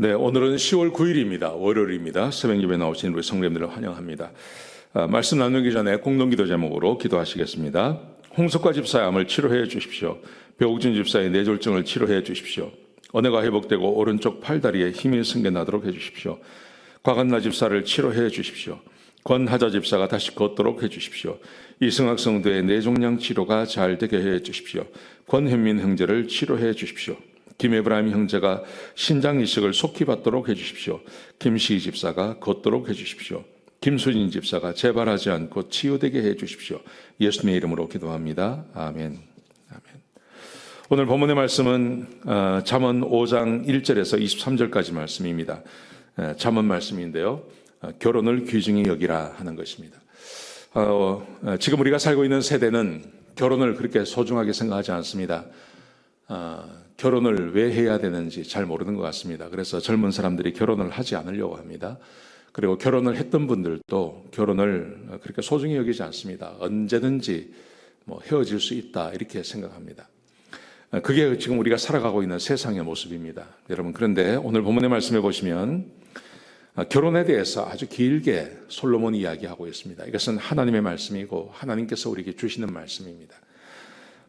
네, 오늘은 10월 9일입니다. 월요일입니다. 새벽 예배 나오신 우리 성도님들을 환영합니다. 아, 말씀 나누기 전에 공동기도 제목으로 기도하시겠습니다. 홍석과 집사의 암을 치료해 주십시오. 배옥진 집사의 뇌졸중을 치료해 주십시오. 언해가 회복되고 오른쪽 팔다리에 힘이 생겨나도록 해 주십시오. 과간나 집사를 치료해 주십시오. 권하자 집사가 다시 걷도록 해 주십시오. 이승학 성도의 뇌종양 치료가 잘 되게 해 주십시오. 권현민 형제를 치료해 주십시오. 김에브라임 형제가 신장 이식을 속히 받도록 해 주십시오. 김시희 집사가 걷도록 해 주십시오. 김수진 집사가 재발하지 않고 치유되게 해 주십시오. 예수님의 이름으로 기도합니다. 아멘. 아멘. 오늘 본문의 말씀은 어, 잠언 5장 1절에서 23절까지 말씀입니다. 에, 잠언 말씀인데요. 어, 결혼을 귀중히 여기라 하는 것입니다. 어, 어, 지금 우리가 살고 있는 세대는 결혼을 그렇게 소중하게 생각하지 않습니다. 어, 결혼을 왜 해야 되는지 잘 모르는 것 같습니다. 그래서 젊은 사람들이 결혼을 하지 않으려고 합니다. 그리고 결혼을 했던 분들도 결혼을 그렇게 소중히 여기지 않습니다. 언제든지 뭐 헤어질 수 있다 이렇게 생각합니다. 그게 지금 우리가 살아가고 있는 세상의 모습입니다. 여러분 그런데 오늘 본문의 말씀해 보시면 결혼에 대해서 아주 길게 솔로몬이 이야기하고 있습니다. 이것은 하나님의 말씀이고 하나님께서 우리에게 주시는 말씀입니다.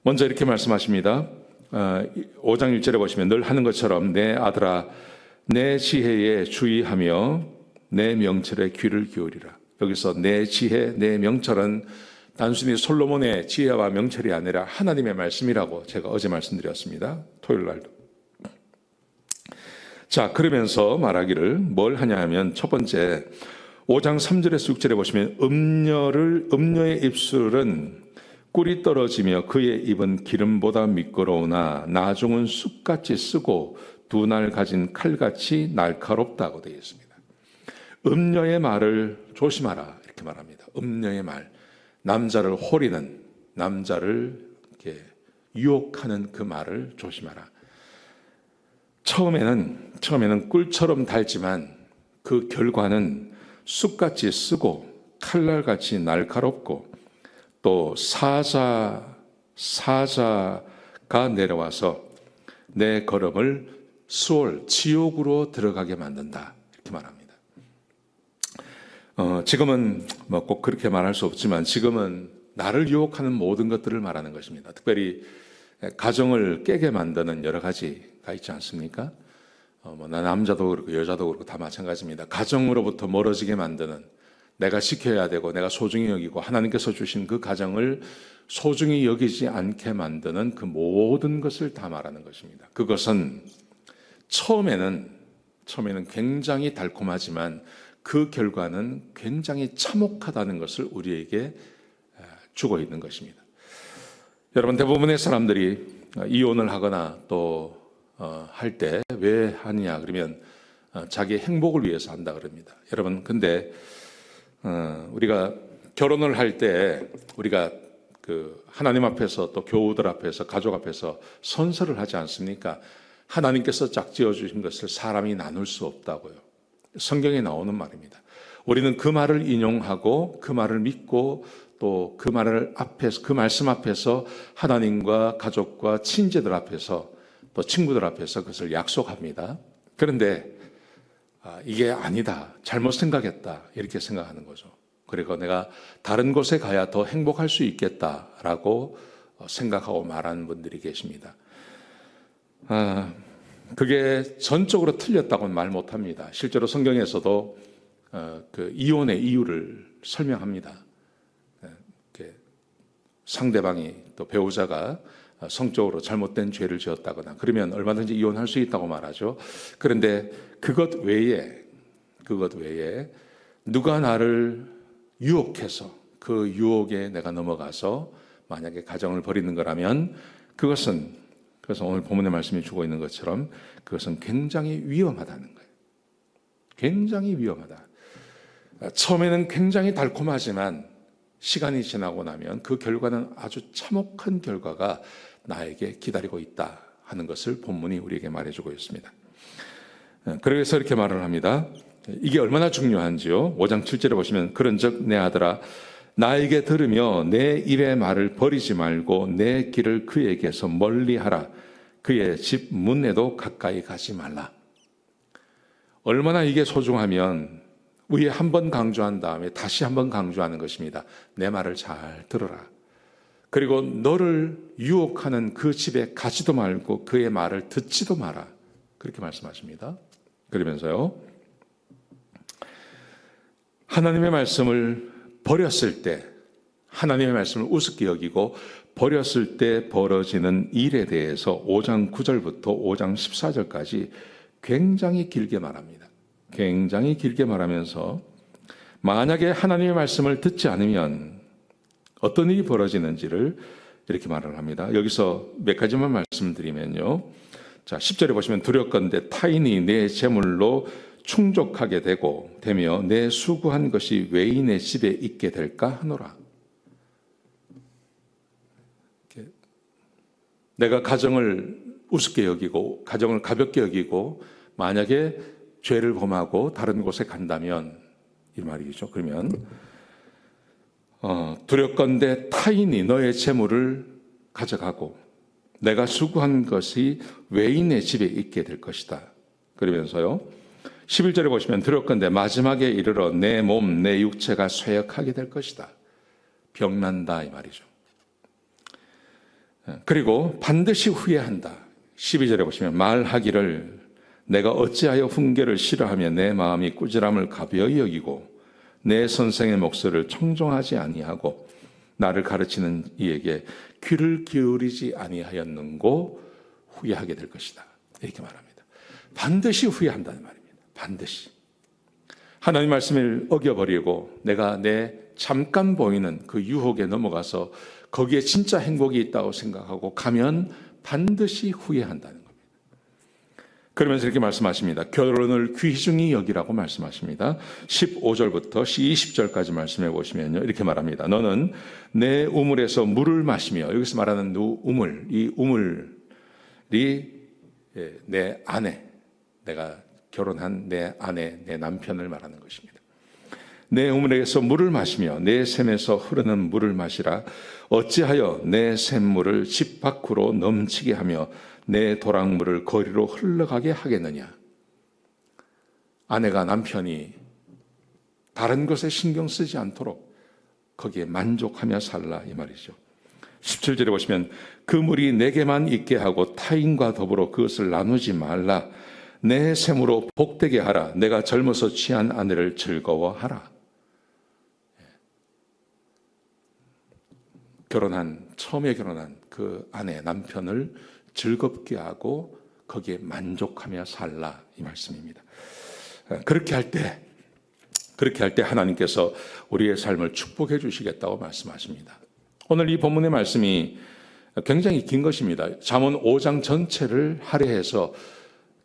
먼저 이렇게 말씀하십니다. 5장 1절에 보시면 늘 하는 것처럼 내 아들아 내 지혜에 주의하며 내 명철에 귀를 기울이라. 여기서 내 지혜, 내 명철은 단순히 솔로몬의 지혜와 명철이 아니라 하나님의 말씀이라고 제가 어제 말씀드렸습니다. 토요일 날도. 자, 그러면서 말하기를 뭘 하냐 하면 첫 번째 5장 3절에서 6절에 보시면 음녀를 음녀의 입술은 꿀이 떨어지며 그의 입은 기름보다 미끄러우나 나중은 쑥같이 쓰고 두 날 가진 칼같이 날카롭다고 되어 있습니다. 음녀의 말을 조심하라 이렇게 말합니다. 음녀의 말 남자를 호리는 남자를 이렇게 유혹하는 그 말을 조심하라. 처음에는 처음에는 꿀처럼 달지만 그 결과는 쑥같이 쓰고 칼날같이 날카롭고 또 사자 사자가 내려와서 내 걸음을 수월 지옥으로 들어가게 만든다 이렇게 말합니다. 어, 지금은 뭐 꼭 그렇게 말할 수 없지만 지금은 나를 유혹하는 모든 것들을 말하는 것입니다. 특별히 가정을 깨게 만드는 여러 가지가 있지 않습니까? 어, 뭐 남자도 그렇고 여자도 그렇고 다 마찬가지입니다. 가정으로부터 멀어지게 만드는 내가 지켜야 되고 내가 소중히 여기고 하나님께서 주신 그 가정을 소중히 여기지 않게 만드는 그 모든 것을 다 말하는 것입니다. 그것은 처음에는 처음에는 굉장히 달콤하지만 그 결과는 굉장히 참혹하다는 것을 우리에게 주고 있는 것입니다. 여러분 대부분의 사람들이 이혼을 하거나 또 할 때 왜 하느냐 그러면 자기 행복을 위해서 한다 그럽니다. 여러분 근데 어, 우리가 결혼을 할 때 우리가 그 하나님 앞에서 또 교우들 앞에서 가족 앞에서 선서를 하지 않습니까? 하나님께서 짝지어 주신 것을 사람이 나눌 수 없다고요. 성경에 나오는 말입니다. 우리는 그 말을 인용하고 그 말을 믿고 또 그 말을 앞에서 그 말씀 앞에서 하나님과 가족과 친지들 앞에서 또 친구들 앞에서 그것을 약속합니다. 그런데 아, 이게 아니다. 잘못 생각했다. 이렇게 생각하는 거죠. 그리고 내가 다른 곳에 가야 더 행복할 수 있겠다라고 어, 생각하고 말하는 분들이 계십니다. 아, 그게 전적으로 틀렸다고는 말 못합니다. 실제로 성경에서도 어, 그 이혼의 이유를 설명합니다. 네, 상대방이 또 배우자가 성적으로 잘못된 죄를 지었다거나 그러면 얼마든지 이혼할 수 있다고 말하죠. 그런데 그것 외에 그것 외에 누가 나를 유혹해서 그 유혹에 내가 넘어가서 만약에 가정을 버리는 거라면 그것은 그래서 오늘 본문의 말씀이 주고 있는 것처럼 그것은 굉장히 위험하다는 거예요. 굉장히 위험하다. 처음에는 굉장히 달콤하지만 시간이 지나고 나면 그 결과는 아주 참혹한 결과가 나에게 기다리고 있다 하는 것을 본문이 우리에게 말해주고 있습니다. 예, 그래서 이렇게 말을 합니다. 이게 얼마나 중요한지요. 5장 7절에 보시면 그런즉 내 아들아 나에게 들으며 내 입의 말을 버리지 말고 내 길을 그에게서 멀리하라. 그의 집 문에도 가까이 가지 말라. 얼마나 이게 소중하면 위에 한 번 강조한 다음에 다시 한 번 강조하는 것입니다. 내 말을 잘 들어라. 그리고 너를 유혹하는 그 집에 가지도 말고 그의 말을 듣지도 마라. 그렇게 말씀하십니다. 그러면서요. 하나님의 말씀을 버렸을 때 하나님의 말씀을 우습게 여기고 버렸을 때 벌어지는 일에 대해서 5장 9절부터 5장 14절까지 굉장히 길게 말합니다. 굉장히 길게 말하면서 만약에 하나님의 말씀을 듣지 않으면 어떤 일이 벌어지는지를 이렇게 말을 합니다. 여기서 몇 가지만 말씀드리면요. 자, 10절에 보시면 두렵건대 타인이 내 재물로 충족하게 되고 되며 내 수고한 것이 외인의 집에 있게 될까 하노라. 내가 가정을 우습게 여기고 가정을 가볍게 여기고 만약에 죄를 범하고 다른 곳에 간다면 이 말이죠. 그러면 어, 두렵건대 타인이 너의 재물을 가져가고 내가 수고한 것이 외인의 집에 있게 될 것이다. 그러면서요. 11절에 보시면 두렵건대 마지막에 이르러 내 몸, 내 육체가 쇠약하게 될 것이다. 병난다 이 말이죠. 그리고 반드시 후회한다. 12절에 보시면 말하기를 내가 어찌하여 훈계를 싫어하며 내 마음이 꾸지람을 가벼이 여기고 내 선생의 목소리를 청종하지 아니하고 나를 가르치는 이에게 귀를 기울이지 아니하였는고 후회하게 될 것이다. 이렇게 말합니다. 반드시 후회한다는 말입니다. 반드시. 하나님 말씀을 어겨버리고 내가 내 잠깐 보이는 그 유혹에 넘어가서 거기에 진짜 행복이 있다고 생각하고 가면 반드시 후회한다는. 그러면서 이렇게 말씀하십니다. 결혼을 귀중히 여기라고 말씀하십니다. 15절부터 20절까지 말씀해 보시면요. 이렇게 말합니다. 너는 내 우물에서 물을 마시며 여기서 말하는 우물, 이 우물이 예, 내 아내, 내가 결혼한 내 아내, 내 남편을 말하는 것입니다. 내 우물에서 물을 마시며 내 샘에서 흐르는 물을 마시라. 어찌하여 내 샘물을 집 밖으로 넘치게 하며 내 도랑물을 거리로 흘러가게 하겠느냐? 아내가 남편이 다른 것에 신경 쓰지 않도록 거기에 만족하며 살라 이 말이죠. 17절에 보시면 그 물이 내게만 있게 하고 타인과 더불어 그것을 나누지 말라. 내 샘으로 복되게 하라. 내가 젊어서 취한 아내를 즐거워하라. 결혼한 처음에 결혼한 그 아내 남편을 즐겁게 하고 거기에 만족하며 살라 이 말씀입니다. 그렇게 할 때 그렇게 할 때 하나님께서 우리의 삶을 축복해 주시겠다고 말씀하십니다. 오늘 이 본문의 말씀이 굉장히 긴 것입니다. 잠언 5장 전체를 할애해서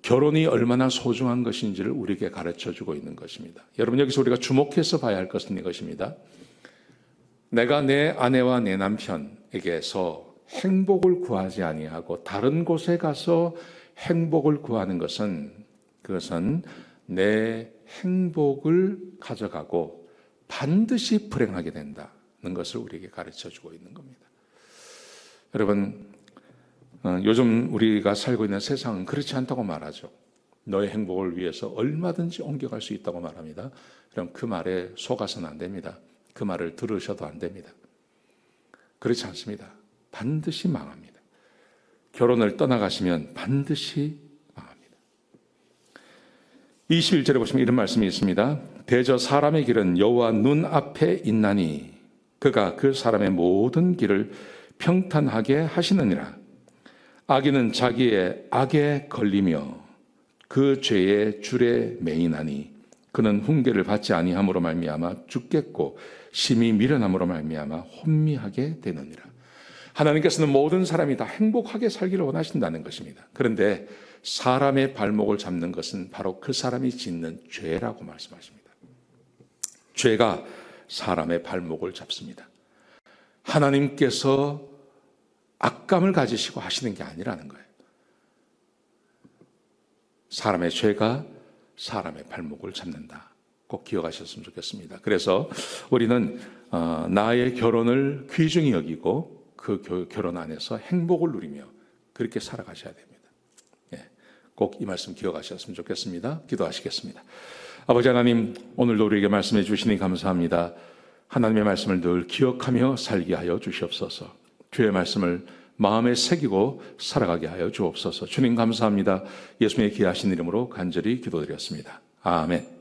결혼이 얼마나 소중한 것인지를 우리에게 가르쳐 주고 있는 것입니다. 여러분 여기서 우리가 주목해서 봐야 할 것은 이것입니다. 내가 내 아내와 내 남편에게서 행복을 구하지 아니하고 다른 곳에 가서 행복을 구하는 것은 그것은 내 행복을 가져가고 반드시 불행하게 된다는 것을 우리에게 가르쳐 주고 있는 겁니다. 여러분 어, 요즘 우리가 살고 있는 세상은 그렇지 않다고 말하죠. 너의 행복을 위해서 얼마든지 옮겨갈 수 있다고 말합니다. 그럼 그 말에 속아서는 안 됩니다. 그 말을 들으셔도 안 됩니다. 그렇지 않습니다. 반드시 망합니다. 결혼을 떠나가시면 반드시 망합니다. 21절에 보시면 이런 말씀이 있습니다. 대저 사람의 길은 여호와 눈 앞에 있나니 그가 그 사람의 모든 길을 평탄하게 하시느니라. 악인은 자기의 악에 걸리며 그 죄의 줄에 매이나니 그는 훈계를 받지 아니함으로 말미암아 죽겠고 심히 미련함으로 말미암아 혼미하게 되느니라. 하나님께서는 모든 사람이 다 행복하게 살기를 원하신다는 것입니다. 그런데 사람의 발목을 잡는 것은 바로 그 사람이 짓는 죄라고 말씀하십니다. 죄가 사람의 발목을 잡습니다. 하나님께서 악감을 가지시고 하시는 게 아니라는 거예요. 사람의 죄가 사람의 발목을 잡는다. 꼭 기억하셨으면 좋겠습니다. 그래서 우리는 어, 나의 결혼을 귀중히 여기고 그 결혼 안에서 행복을 누리며 그렇게 살아가셔야 됩니다. 예. 꼭이 말씀 기억하셨으면 좋겠습니다. 기도하시겠습니다. 아버지 하나님, 오늘도 우리에게 말씀해 주시니 감사합니다. 하나님의 말씀을 늘 기억하며 살게 하여 주시옵소서. 주의 말씀을 마음에 새기고 살아가게 하여 주옵소서. 주님 감사합니다. 예수님의 귀하신 이름으로 간절히 기도드렸습니다. 아멘.